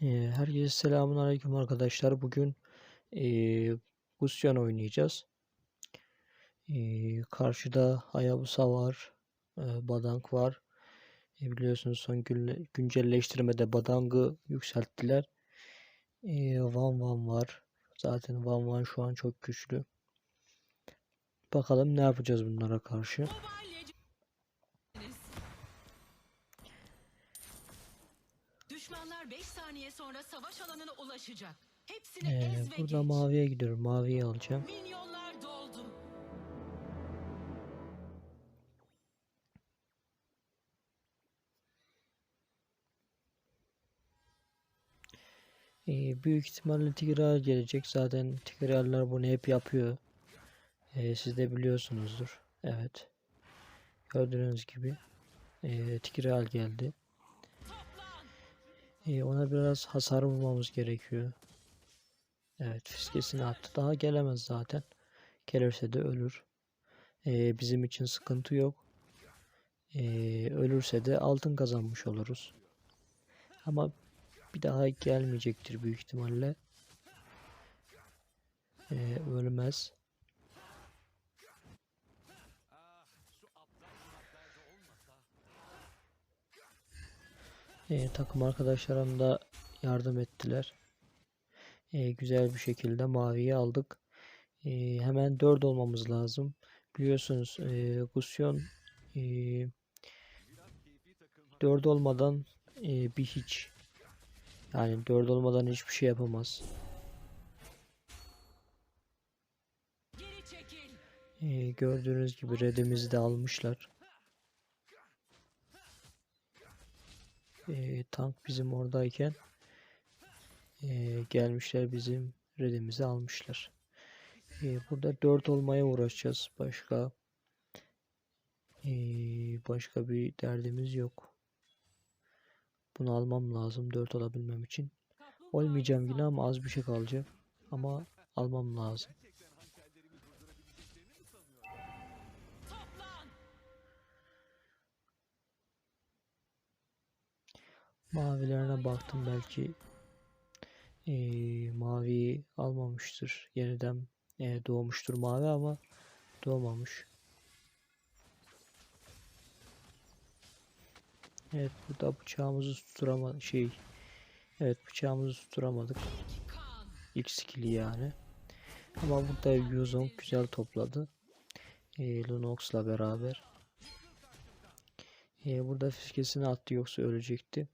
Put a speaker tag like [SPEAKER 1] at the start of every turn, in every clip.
[SPEAKER 1] Herkese selamun aleyküm arkadaşlar. Bugün eee Gusion oynayacağız. Eee, karşıda Hayabusa var. eee, Badang var. E, biliyorsunuz son günle- güncelleştirmede Badang'ı yükselttiler. Eee Van Van var. Zaten Van Van şu an çok güçlü. Bakalım ne yapacağız bunlara karşı.
[SPEAKER 2] Düşmanlar 5 saniye sonra savaş alanına ulaşacak. Hepsini
[SPEAKER 1] Ee,
[SPEAKER 2] ez ve
[SPEAKER 1] burada
[SPEAKER 2] geç.
[SPEAKER 1] maviye gidiyorum. Maviyi alacağım.
[SPEAKER 2] Minyonlar doldu.
[SPEAKER 1] Ee, büyük ihtimalle Tigreal gelecek. Zaten Tigreal'ler bunu hep yapıyor. Ee, siz de biliyorsunuzdur. Evet. Gördüğünüz gibi ee, Tigreal geldi. Ee, ona biraz hasar vurmamız gerekiyor. Evet fiskesini attı. Daha gelemez zaten. Gelirse de ölür. Ee, bizim için sıkıntı yok. Ee, ölürse de altın kazanmış oluruz. Ama bir daha gelmeyecektir büyük ihtimalle. Ee, ölmez. Ee, takım arkadaşlarım da yardım ettiler. Ee, güzel bir şekilde maviyi aldık. Ee, hemen 4 olmamız lazım. Biliyorsunuz e, Gusion e, 4 olmadan e, bir hiç. Yani 4 olmadan hiçbir şey yapamaz. Ee, gördüğünüz gibi redimizi de almışlar. Ee, tank bizim oradayken ee, gelmişler bizim redimizi almışlar. Ee, burada 4 olmaya uğraşacağız. Başka ee, başka bir derdimiz yok. Bunu almam lazım 4 olabilmem için. Olmayacağım yine ama az bir şey kalacak. Ama almam lazım. Mavilerine baktım belki eee mavi almamıştır. Yeniden eee, doğmuştur mavi ama doğmamış. Evet burada bıçağımızı tutturamadık. Şey evet bıçağımızı tutturamadık.
[SPEAKER 2] İlk
[SPEAKER 1] skill'i yani. Ama burada Yuzong güzel topladı. Eee Lunox'la beraber. Eee, burada fiskesini attı yoksa ölecekti.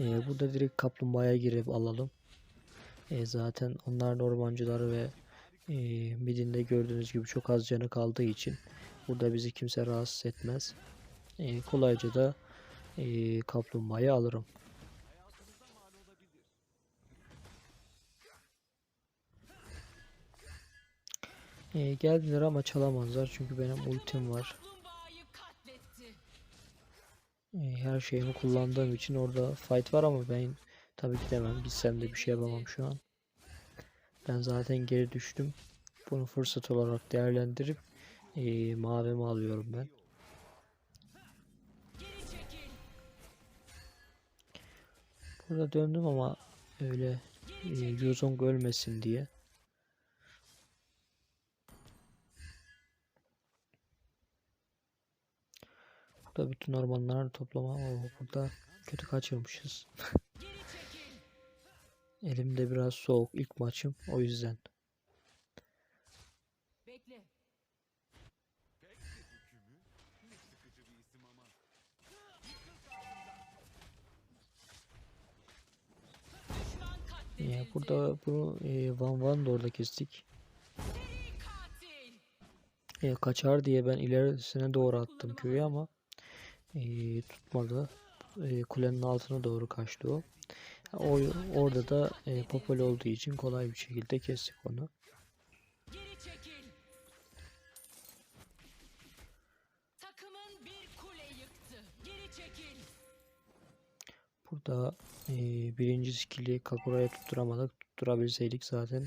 [SPEAKER 1] Ee, burada direkt kaplumbağaya girip alalım. Ee, zaten onlar da ve e, midinde gördüğünüz gibi çok az canı kaldığı için burada bizi kimse rahatsız etmez. Ee, kolayca da e, kaplumbağayı alırım. Ee, geldiler ama çalamazlar çünkü benim ultim var. Ee, her şeyimi kullandığım için orada fight var ama ben tabii ki demem. Gitsem de bir şey yapamam şu an. Ben zaten geri düştüm. Bunu fırsat olarak değerlendirip eee mavimi alıyorum ben. Burada döndüm ama öyle eee Yuzong ölmesin diye. Burada bütün ormanları toplama. Oo, burada kötü kaçırmışız. Elimde biraz soğuk ilk maçım o yüzden.
[SPEAKER 2] Bekle.
[SPEAKER 1] Eee, burada bunu eee, Van Van da orada kestik. E, kaçar diye ben ilerisine doğru attım köyü ama e, tutmadı. Kulenin altına doğru kaçtı o. O orada da e, popüler olduğu için kolay bir şekilde kestik onu. Burada e, birinci skill'i Kakura'ya tutturamadık. Tutturabilseydik zaten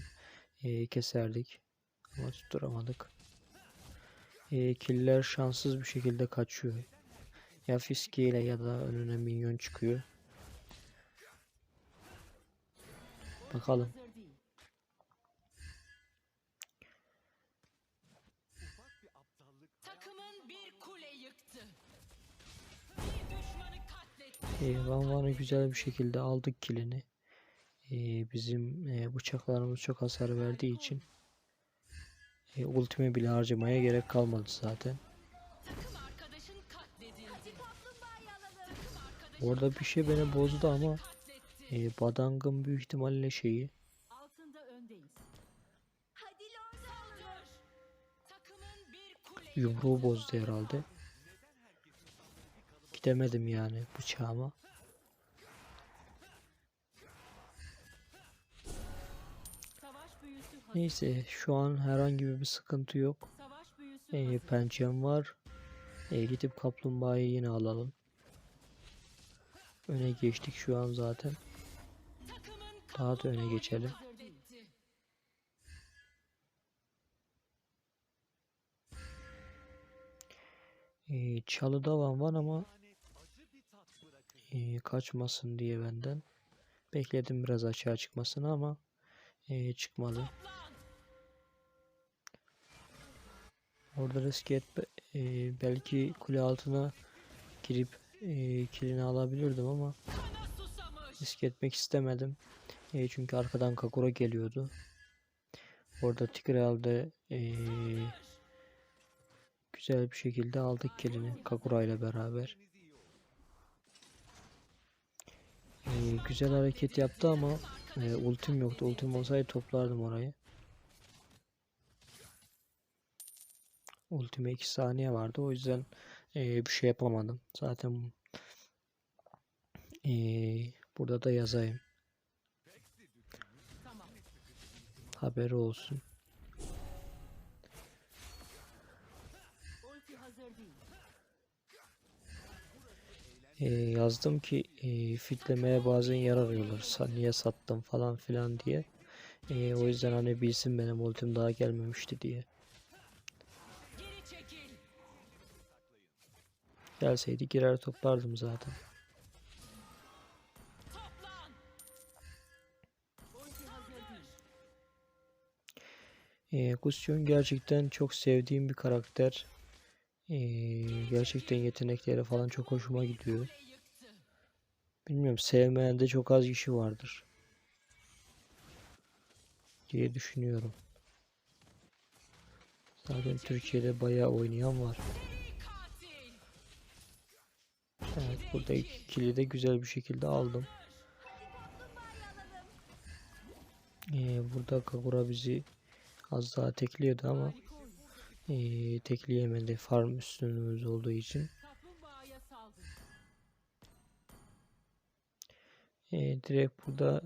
[SPEAKER 1] e, keserdik. Ama tutturamadık. E, killer şanssız bir şekilde kaçıyor. Ya fiskiyle ya da önüne minyon çıkıyor. Bakalım.
[SPEAKER 3] Hazır değil.
[SPEAKER 2] Takımın bir kule yıktı. Bir düşmanı katletti.
[SPEAKER 1] E, Van Van'ı güzel bir şekilde aldık kilini. E, bizim e, bıçaklarımız çok hasar verdiği için e, ultimi bile harcamaya gerek kalmadı zaten. Orada bir şey beni bozdu ama e, Badang'ın büyük ihtimalle şeyi
[SPEAKER 3] Altında öndeyiz.
[SPEAKER 2] Saldır. Takımın bir kule
[SPEAKER 1] yumruğu bozdu herhalde. Gidemedim yani bıçağıma.
[SPEAKER 3] Savaş büyüsü hazır.
[SPEAKER 1] Neyse şu an herhangi bir sıkıntı yok.
[SPEAKER 3] Savaş büyüsü
[SPEAKER 1] E, pençem var. E, gidip kaplumbağayı yine alalım. Öne geçtik şu an zaten. Daha da öne geçelim.
[SPEAKER 2] katletti.
[SPEAKER 1] E, çalıda van var ama e, kaçmasın diye benden. Bekledim biraz aşağı çıkmasını ama e, çıkmadı. Orada risk etme, e, belki kule altına girip e, kilini alabilirdim ama risk etmek istemedim. E, çünkü arkadan Kakura geliyordu. Orada Tigreal'de e, güzel bir şekilde aldık kilini Kakura ile beraber. E, güzel hareket yaptı ama e, ultim yoktu. Ultim olsaydı toplardım orayı. Ultime 2 saniye vardı. O yüzden e, bir şey yapamadım. Zaten e, burada da yazayım. Haberi olsun. E, yazdım ki e, fitlemeye bazen. Sa- niye sattım falan filan diye. E, o yüzden hani bilsin benim ultim daha gelmemişti diye. Gelseydi girer toplardım zaten. E, Gustion gerçekten çok sevdiğim bir karakter. E, gerçekten yetenekleri falan çok hoşuma gidiyor. Bilmiyorum sevmeyen de çok az kişi vardır. Diye düşünüyorum. Zaten Türkiye'de bayağı oynayan var. Evet burada iki kili de güzel bir şekilde aldım. Ee, burada Kagura bizi az daha tekliyordu ama ee, tekleyemedi farm üstünlüğümüz olduğu için. Ee, direkt burada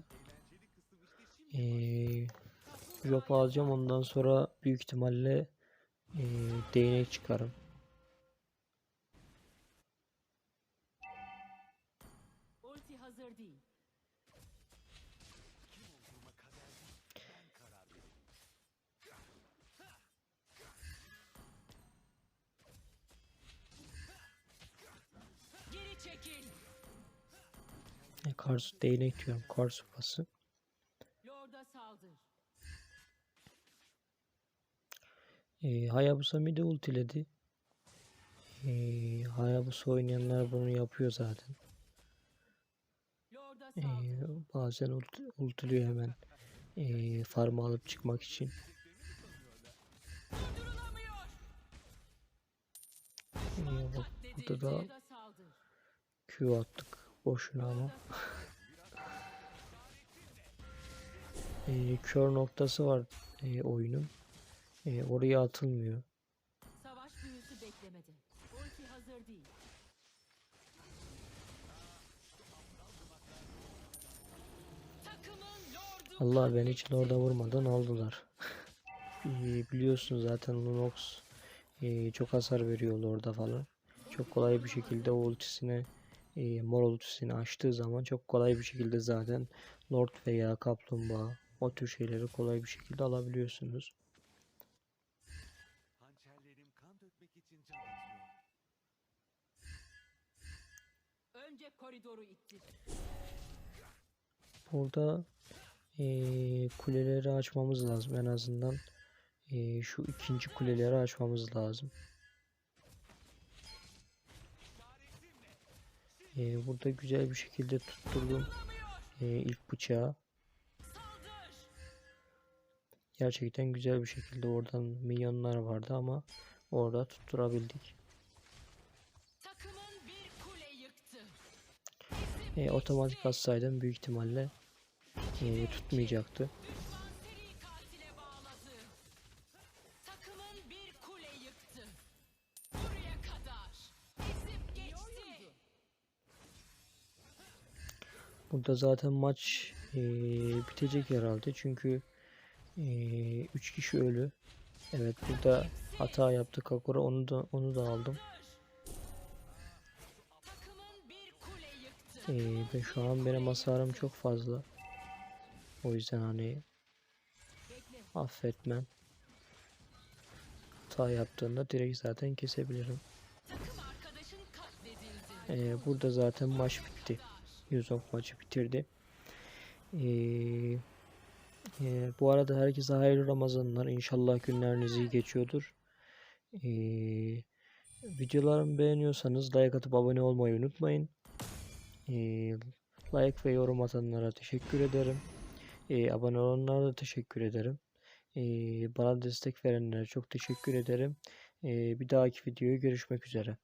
[SPEAKER 1] ee, drop alacağım ondan sonra büyük ihtimalle ee, değnek çıkarım.
[SPEAKER 3] Hazır değil.
[SPEAKER 2] Geri çekil.
[SPEAKER 1] E, Kars değnek diyorum. Kar sopası.
[SPEAKER 3] Lord'a saldır.
[SPEAKER 1] E, Hayabusa midi ultiledi. E, Hayabusa oynayanlar bunu yapıyor zaten. E, bazen ult ultiliyor hemen. E, farmı alıp çıkmak için. E, bak burada da. Q attık. Boşuna ama. E, kör noktası var e, oyunun. E, oraya atılmıyor.
[SPEAKER 3] Savaş büyüsü beklemedi. Ulti hazır değil.
[SPEAKER 1] Allah beni hiç orada vurmadan aldılar. Biliyorsun zaten Lunox ee, çok hasar veriyor orada falan. Çok kolay bir şekilde o ultisini ee, mor ultisini açtığı zaman çok kolay bir şekilde zaten Lord veya Kaplumbağa o tür şeyleri kolay bir şekilde alabiliyorsunuz.
[SPEAKER 4] Hançerlerim kan dökmek için can atıyor.
[SPEAKER 3] Önce koridoru ittir.
[SPEAKER 1] Burada eee, kuleleri açmamız lazım en azından. Eee, şu ikinci kuleleri açmamız lazım. Eee, burada güzel bir şekilde tutturdum eee, ilk bıçağı. Gerçekten güzel bir şekilde oradan minyonlar vardı ama orada tutturabildik. E, otomatik atsaydım büyük ihtimalle e, tutmayacaktı. Burada zaten maç e, bitecek herhalde çünkü 3 kişi ölü. Evet burada hata yaptı Kakura onu da onu da aldım. E, ve şu an benim hasarım çok fazla. O yüzden hani affetmem. Hata yaptığında direkt zaten kesebilirim.
[SPEAKER 2] Takım arkadaşın katledildi.
[SPEAKER 1] E, burada zaten maç bitti. Yuzok maçı bitirdi. Ee, e, bu arada herkese hayırlı Ramazanlar. İnşallah günleriniz iyi geçiyordur. Ee, videolarımı beğeniyorsanız like atıp abone olmayı unutmayın. Ee, like ve yorum atanlara teşekkür ederim. Ee, abone olanlara da teşekkür ederim. Ee, bana destek verenlere çok teşekkür ederim. Ee, bir dahaki videoya görüşmek üzere.